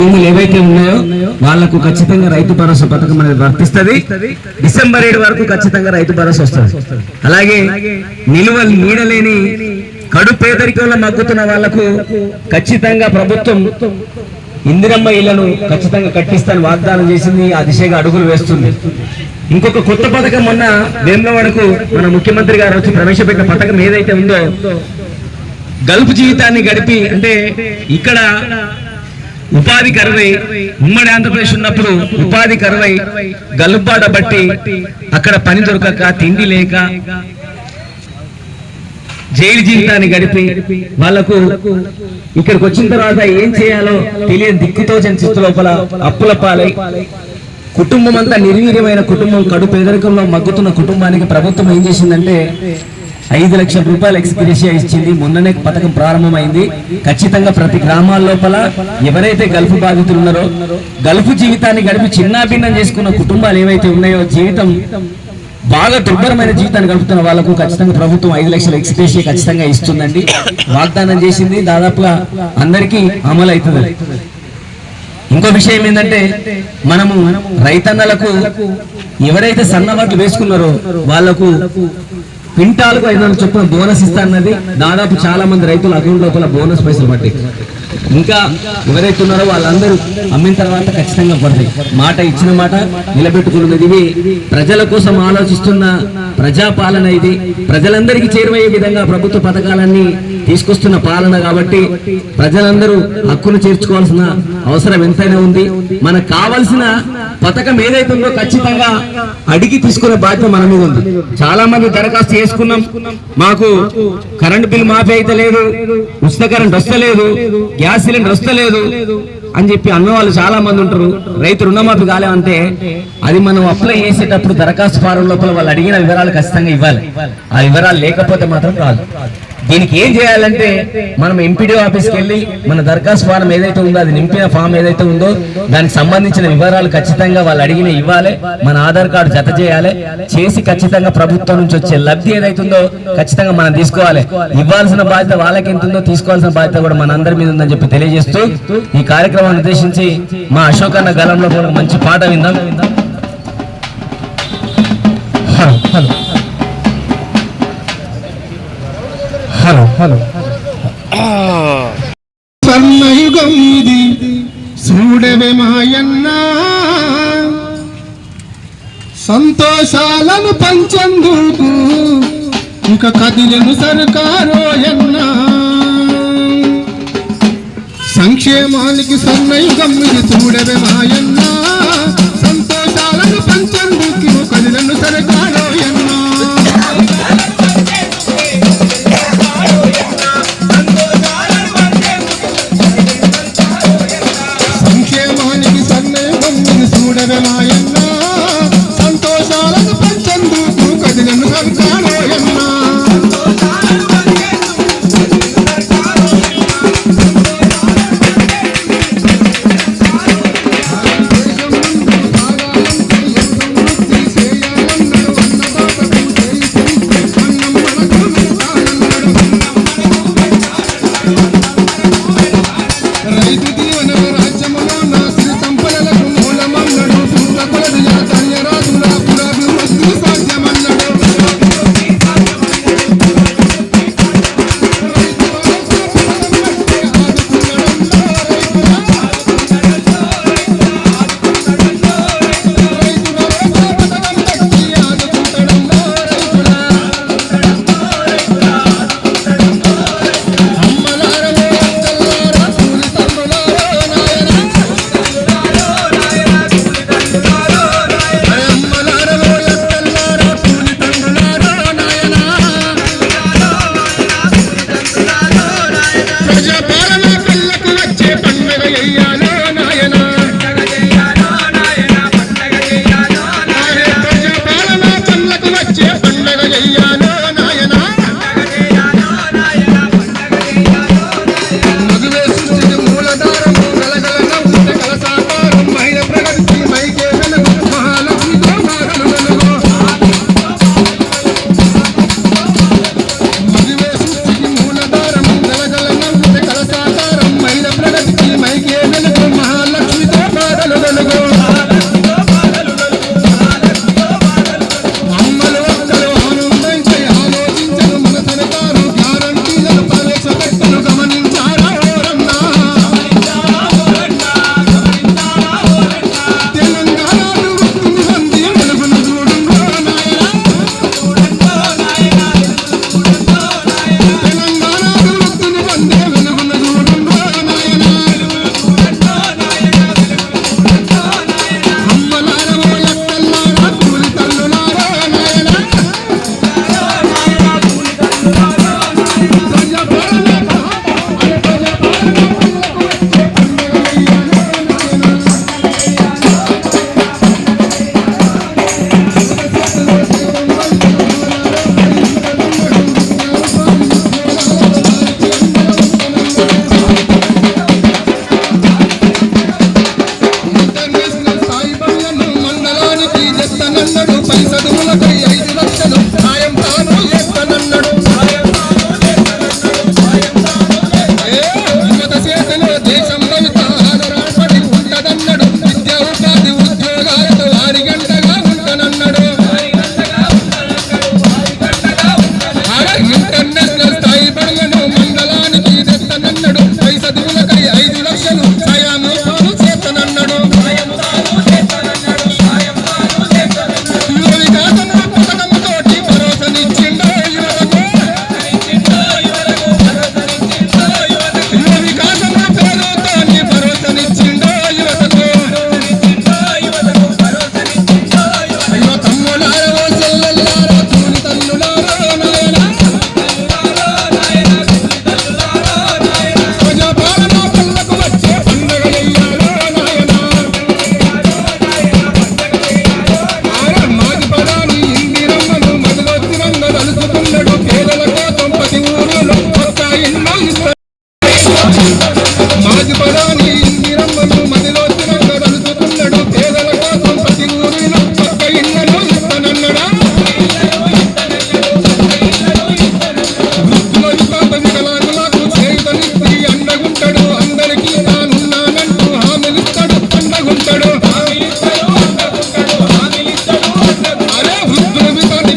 భూములు ఏవైతే ఉన్నాయో వాళ్ళకు ఖచ్చితంగా రైతు భరోసా పథకం అనేది వర్తిస్తుంది. డిసెంబర్ ఏడు వరకు ఖచ్చితంగా రైతు భరోసా వస్తుంది. అలాగే నిలువ నీడలేని కడు పేదరికంలో మగ్గుతున్న వాళ్ళకు ఖచ్చితంగా ప్రభుత్వం ఇందిరమ్మ ఇళ్ళను ఖచ్చితంగా కట్టిస్తాను వాగ్దానం చేసింది. ఆ దిశగా అడుగులు వేస్తుంది. ఇంకొక కొత్త పథకం మొన్న వేములవాడకు మన ముఖ్యమంత్రి గారు వచ్చి ప్రవేశపెట్టిన పథకం ఏదైతే ఉందో గల్ఫ్ జీవితాన్ని గడిపి అంటే ఇక్కడ ఉపాధి కరువై ఉమ్మడి ఆంధ్రప్రదేశ్ ఉన్నప్పుడు ఉపాధి కరువై గల్బాట బట్టి అక్కడ పని దొరకక తిండి లేక జైలు జీవితాన్ని గడిపి వాళ్ళకు ఇక్కడికి వచ్చిన తర్వాత ఏం చేయాలో తెలియని దిక్కుతో స్థితి లోపల అప్పుల పాలై కుటుంబం అంతా నిర్వీర్యమైన కుటుంబం కడు పేదరికంలో మగ్గుతున్న కుటుంబానికి ప్రభుత్వం ఏం చేసిందంటే ఐదు లక్షల రూపాయలు ఎక్స్గ్రేషియా ఇచ్చింది. మొన్ననే పథకం ప్రారంభమైంది. ఖచ్చితంగా ప్రతి గ్రామాల లోపల ఎవరైతే గల్ఫ్ బాధితులు ఉన్నారో గల్ఫ్ జీవితాన్ని గడిపి చిన్నాభిన్నం చేసుకున్న కుటుంబాలు ఏవైతే ఉన్నాయో జీవితం బాగా దుర్భరమైన జీవితాన్ని గడుపుతున్న వాళ్ళకు ఖచ్చితంగా ప్రభుత్వం ఐదు లక్షల ఎక్స్గ్రేషియా ఖచ్చితంగా ఇస్తుందండి. వాగ్దానం చేసింది. దాదాపుగా అందరికీ అమలు అవుతుంది ఇంకో విషయం ఏంటంటే మనము రైతన్నలకు ఎవరైతే సన్నబాట్లు వేసుకున్నారో వాళ్ళకు క్వింటాలకు ఐదు వందల చొప్పున బోనస్ ఇస్తా అన్నది దాదాపు చాలా మంది రైతులు అకౌంట్ లోపల బోనస్ పైసలు పట్టి. ఇంకా ఎవరైతే ఉన్నారో వాళ్ళందరూ అమ్మిన తర్వాత ఖచ్చితంగా పడతాయి మాట ఇచ్చిన మాట నిలబెట్టుకున్నది ఇవి ప్రజల కోసం ఆలోచిస్తున్న ప్రజాపాలన ఇది. ప్రజలందరికీ చేరువయ్యే విధంగా ప్రభుత్వ పథకాలన్నీ తీసుకొస్తున్న పాలన కాబట్టి ప్రజలందరూ హక్కును చేర్చుకోవాల్సిన అవసరం ఎంతైనా ఉంది. మనకు కావాల్సిన పథకం ఏదైతే ఉందో ఖచ్చితంగా అడిగి తీసుకునే బాధ్యత మన మీద ఉంది. చాలా మంది దరఖాస్తు చేసుకున్నాం. మాకు కరెంట్ బిల్ మాఫీ అయితే లేదు ఉచిత కరెంట్ వస్తలేదు గ్యాస్ సిలిండర్ వస్తలేదు అని చెప్పి అన్న వాళ్ళు చాలా మంది ఉంటారు. రైతు రుణమాఫీ కాలేమంటే అది మనం అప్లై చేసేటప్పుడు దరఖాస్తు ఫారం లోపల వాళ్ళు అడిగిన వివరాలు ఖచ్చితంగా ఇవ్వాలి. ఆ వివరాలు లేకపోతే మాత్రం రాదు. దీనికి ఏం చేయాలంటే మనం ఎంపీడీ ఆఫీస్కి వెళ్ళి మన దరఖాస్తు ఫారం ఏదైతే ఉందో అది నింపిన ఫామ్ ఏదైతే ఉందో దానికి సంబంధించిన వివరాలు ఖచ్చితంగా వాళ్ళు అడిగిన ఇవ్వాలి. మన ఆధార్ కార్డు జత చేయాలి. చేసి ఖచ్చితంగా ప్రభుత్వం నుంచి వచ్చే లబ్ధి ఏదైతే ఉందో ఖచ్చితంగా మనం తీసుకోవాలి. ఇవ్వాల్సిన బాధ్యత వాళ్ళకి ఎంత ఉందో తీసుకోవాల్సిన బాధ్యత కూడా మన అందరి మీద ఉందని చెప్పి తెలియజేస్తూ ఈ కార్యక్రమాన్ని ఉద్దేశించి మా అశోక్ అన్న గలంలో కూడా మంచి పాట విందాం. హలో. Hello hello. స్వర్ణయుగం ఇది. చూడవే మాయన్న. సంతోషాలను పంచందుకు ఇక కదిలను సర్కారోయన్న సంక్షేమానికి స్వర్ణయుగం ఇది. చూడవే మాయన్న.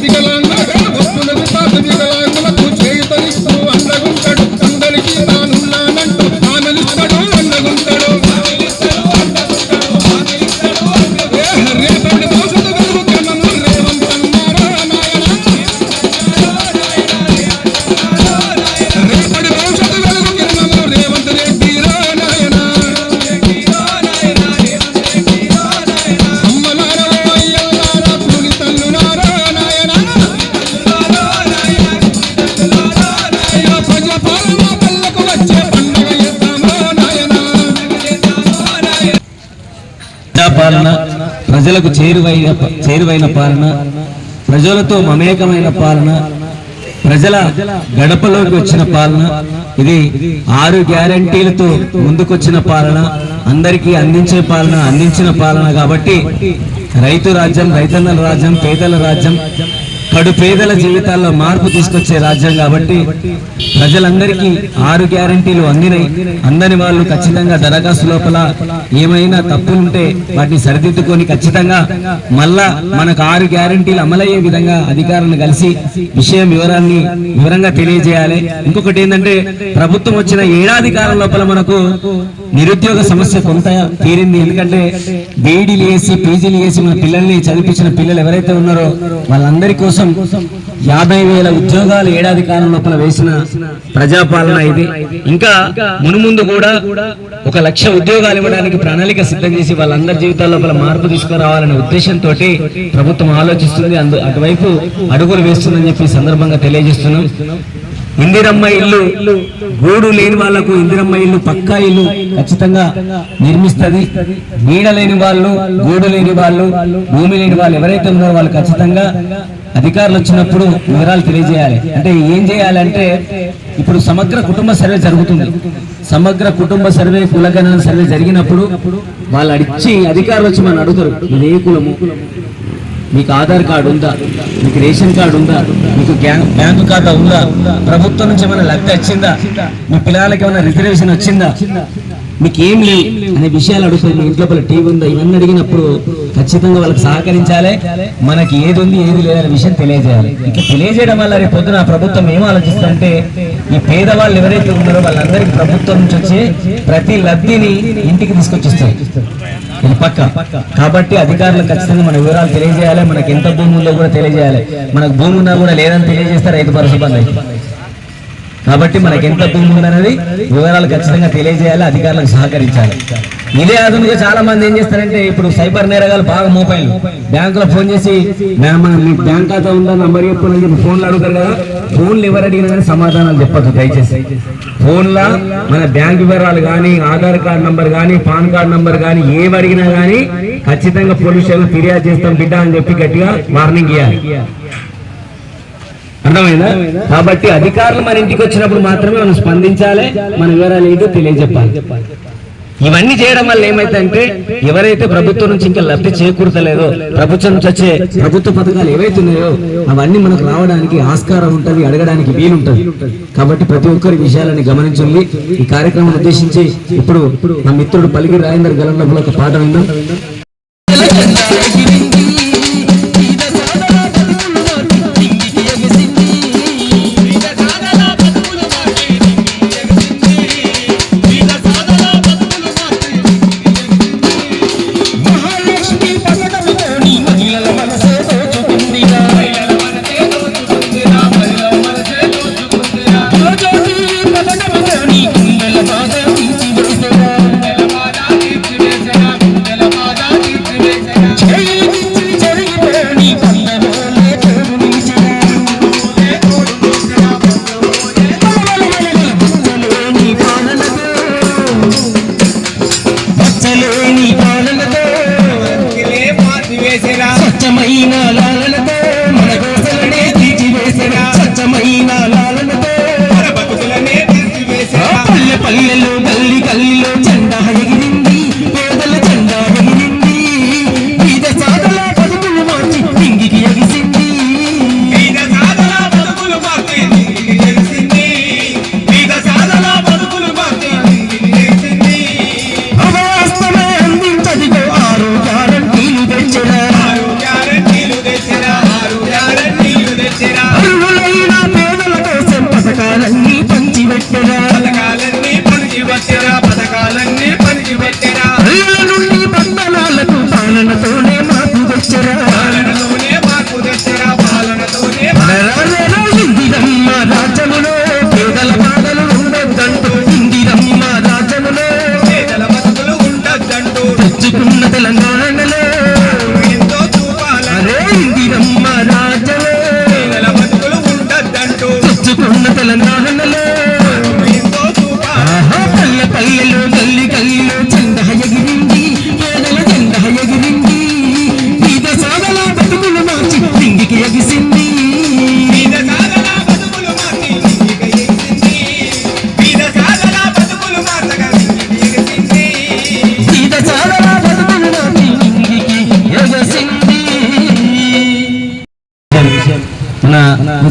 Kalang. ప్రజలకు చేరువైన చేరువైన పాలన ప్రజలతో మమేకమైన పాలన ప్రజల గడపలోకి వచ్చిన పాలన ఇది ఆరు గ్యారంటీలతో ముందుకొచ్చిన పాలన అందరికీ అందించే పాలన అందించిన పాలన కాబట్టి రైతు రాజ్యం రైతన్నల రాజ్యం పేదల రాజ్యం బడు పేదల జీవితాల్లో మార్పు తీసుకొచ్చే రాజ్యం కాబట్టి ప్రజలందరికీ ఆరు గ్యారంటీలు అందినాయి అందని వాళ్ళు ఖచ్చితంగా దరఖాస్తు లోపల ఏమైనా తప్పులుంటే వాటిని సరిదిద్దుకొని ఖచ్చితంగా మళ్ళా మనకు ఆరు గ్యారంటీలు అమలయ్యే విధంగా అధికారులను కలిసి విషయం వివరాన్ని వివరంగా తెలియజేయాలి. ఇంకొకటి ఏంటంటే ప్రభుత్వం వచ్చిన ఏడాది కాలం లోపల మనకు నిరుద్యోగ సమస్య కొంత తీరింది. ఎందుకంటే బీఈడీలు వేసి పీజీలు వేసి మన పిల్లల్ని చదివించిన పిల్లలు ఎవరైతే ఉన్నారో వాళ్ళందరి కోసం యాభై వేల ఉద్యోగాలు ఏడాది కాలం లోపల వేసిన ప్రజాపాలన ఇది. ఇంకా మునుముందు కూడా ఒక లక్ష ఉద్యోగాలు ఇవ్వడానికి ప్రణాళిక సిద్ధం చేసి వాళ్ళందరి జీవితాల లోపల మార్పు తీసుకురావాలనే ఉద్దేశంతో ప్రభుత్వం ఆలోచిస్తుంది. అందు అటువైపు అడుగులు వేస్తుందని చెప్పి సందర్భంగా తెలియజేస్తున్నాం. ఇందిరమ్మ ఇల్లు గూడు లేని వాళ్ళకు ఇందిరమ్మ ఇల్లు పక్కా ఇల్లు ఖచ్చితంగా నిర్మిస్తుంది. నీడ లేని వాళ్ళు గూడు లేని వాళ్ళు భూమి లేని వాళ్ళు ఎవరైతే ఉన్నారో వాళ్ళు ఖచ్చితంగా అధికారులు వచ్చినప్పుడు వివరాలు తెలియజేయాలి. అంటే ఏం చేయాలంటే ఇప్పుడు సమగ్ర కుటుంబ సర్వే జరుగుతుంది. సమగ్ర కుటుంబ సర్వే కులగణన సర్వే జరిగినప్పుడు వాళ్ళు అడిచి అధికారులు వచ్చి మనం అడుగుతారు ఏ కులము? మీకు ఆధార్ కార్డు ఉందా? మీకు రేషన్ కార్డు ఉందా? మీకు బ్యాంకు ఖాతా ఉందా? ప్రభుత్వం నుంచి ఏమైనా లబ్ధి వచ్చిందా? మీ పిల్లలకి ఏమైనా రిజర్వేషన్ వచ్చిందా? మీకు ఏం లేవు అనే విషయాలు అడుగుతారు మీ ఇంట్లో టీవీ ఉందా? ఇవన్నీ అడిగినప్పుడు ఖచ్చితంగా వాళ్ళకి సహకరించాలి. మనకి ఏది ఉంది ఏది లేదనే విషయం తెలియజేయాలి. ఇట్లా తెలియజేయడం వల్ల రేపు పొద్దున ప్రభుత్వం ఏం ఆలోచిస్తుంటే ఈ పేదవాళ్ళు ఎవరైతే ఉన్నారో వాళ్ళందరికీ ప్రభుత్వం నుంచి వచ్చే ప్రతి లబ్ధిని ఇంటికి తీసుకొచ్చిస్తారు. ఇది పక్క. కాబట్టి అధికారులు ఖచ్చితంగా మన వివరాలు తెలియజేయాలి మనకి ఎంత భూమి ఉందో కూడా తెలియజేయాలి. మనకు భూమి ఉన్నా కూడా లేదని తెలియజేస్తే రైతు భరోసా బంద్ కాబట్టి మనకి ఎంత భూమి ఉందనేది వివరాలు ఖచ్చితంగా తెలియజేయాలి అధికారులకు సహకరించాలి. ఇదే ఆధునిక చాలా మంది ఏం చేస్తారంటే ఇప్పుడు సైబర్ నేరగాలు బాగా మోపైలు బ్యాంకులో ఫోన్ చేసి "మ్యామ్, మన మీ బ్యాంక్ ఖాతా ఉందా? నంబర్ చెప్పని చెప్పి ఫోన్లు అడుగుతారు కదా. ఫోన్లు ఎవరు అడిగినా కానీ సమాధానాలు చెప్పదు దయచేసి. ఫోన్లా మన బ్యాంక్ వివరాలు కానీ ఆధార్ కార్డ్ నంబర్ కానీ పాన్ కార్డ్ నంబర్ కానీ ఏవి అడిగినా కానీ ఖచ్చితంగా పోలీస్ స్టేషన్ ఫిర్యాదు చేస్తాం బిడ్డ అని చెప్పి గట్టిగా వార్నింగ్ ఇవ్వాలి అర్థమైందా? కాబట్టి అధికారులు మన ఇంటికి వచ్చినప్పుడు మాత్రమే మనం స్పందించాలి మన వివరాలు ఏంటో తెలియజెప్పాలి. ఇవన్నీ చేయడం వల్ల ఏమైతే ఎవరైతే ప్రభుత్వం నుంచి ఇంకా లబ్ధి చేకూరతలేదో ప్రభుత్వం నుంచి వచ్చే ప్రభుత్వ పథకాలు ఏవైతే ఉన్నాయో అవన్నీ మనకు రావడానికి ఆస్కారం ఉంటది అడగడానికి వీలుంటది. కాబట్టి ప్రతి ఒక్కరి విషయాలని గమనించండి ఈ కార్యక్రమం ఉద్దేశించి ఇప్పుడు నా మిత్రుడు పలికి రాజేందర్ గలంలో ఒక పాట విందాం.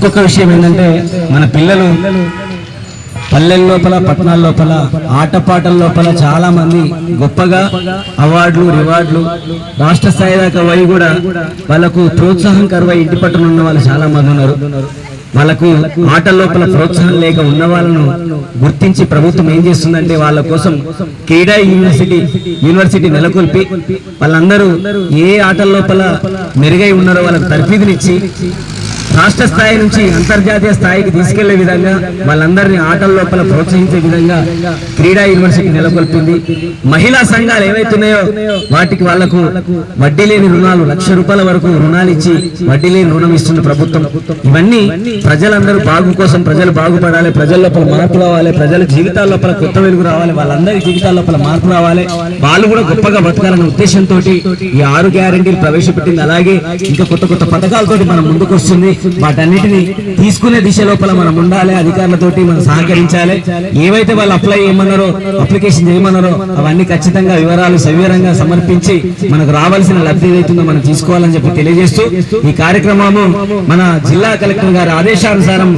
ఇంకొక విషయం ఏంటంటే మన పిల్లలు పల్లెల లోపల పట్టణాల లోపల ఆటపాటల లోపల చాలా మంది గొప్పగా అవార్డులు రివార్డులు రాష్ట్ర స్థాయి దాకా పోయి కూడా వాళ్ళకు ప్రోత్సాహం కరువై ఇంటి పట్టున ఉన్న వాళ్ళు చాలా మంది ఉన్నారు. వాళ్ళకు ఆటల లోపల ప్రోత్సాహం లేక ఉన్న వాళ్ళను గుర్తించి ప్రభుత్వం ఏం చేస్తుందంటే వాళ్ళ కోసం క్రీడా యూనివర్సిటీ యూనివర్సిటీ నెలకొల్పి వాళ్ళందరూ ఏ ఆటల లోపల మెరుగై ఉన్నారో వాళ్ళకు తర్ఫీదునిచ్చి రాష్ట్ర స్థాయి నుంచి అంతర్జాతీయ స్థాయికి తీసుకెళ్ళే విధంగా వాళ్ళందరినీ ఆటల లోపల ప్రోత్సహించే విధంగా క్రీడా యూనివర్సిటీ నెలకొల్పింది. మహిళా సంఘాలు ఏవైతున్నాయో వాటికి వాళ్ళకు వడ్డీ లేని రుణాలు లక్ష రూపాయల వరకు రుణాలు ఇచ్చి వడ్డీ లేని రుణం ఇస్తున్న ప్రభుత్వం. ఇవన్నీ ప్రజలందరూ బాగు కోసం ప్రజలు బాగుపడాలి ప్రజల లోపల మార్పు రావాలి ప్రజల జీవితాల లోపల కొత్త వెలుగు రావాలి వాళ్ళందరి జీవితాల లోపల మార్పు రావాలి. వాళ్ళు కూడా గొప్పగా బతకాలనే ఉద్దేశంతో ఈ ఆరు గ్యారంటీలు ప్రవేశపెట్టింది. అలాగే ఇంకా కొత్త కొత్త పథకాలతోటి మనం ముందుకు వస్తుంది వాటన్నిటిని తీసుకునే దిశ లోపల మనం ఉండాలి అధికారులతోటి మనం సహకరించాలి. ఏవైతే వాళ్ళు అప్లై చేయమన్నారో అప్లికేషన్ చేయమన్నారో అవన్నీ ఖచ్చితంగా వివరాలు సవివరంగా సమర్పించి మనకు రావాల్సిన లబ్ధి ఏదైతుందో మనం తీసుకోవాలని చెప్పి తెలియజేస్తూ ఈ కార్యక్రమము మన జిల్లా కలెక్టర్ గారి ఆదేశానుసారం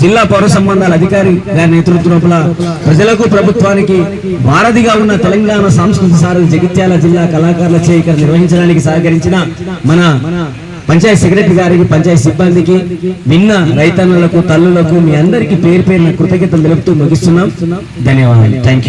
జిల్లా పౌర సంబంధాల అధికారి గారి నేతృత్వం లోపల ప్రజలకు ప్రభుత్వానికి వారధిగా ఉన్న తెలంగాణ సాంస్కృతిక సారథి జగిత్యాల జిల్లా కళాకారులచే ఇక్కడ నిర్వహించడానికి సహకరించిన మన పంచాయత్ సెక్రటరీ గారికి పంచాయత్ సిబ్బందికి విన్న రైతన్నలకు తల్లులకు మీ అందరికీ పేరు పేరున కృతజ్ఞతలు తెలుపుతూ ముగిస్తున్నాం. ధన్యవాదాలు. థ్యాంక్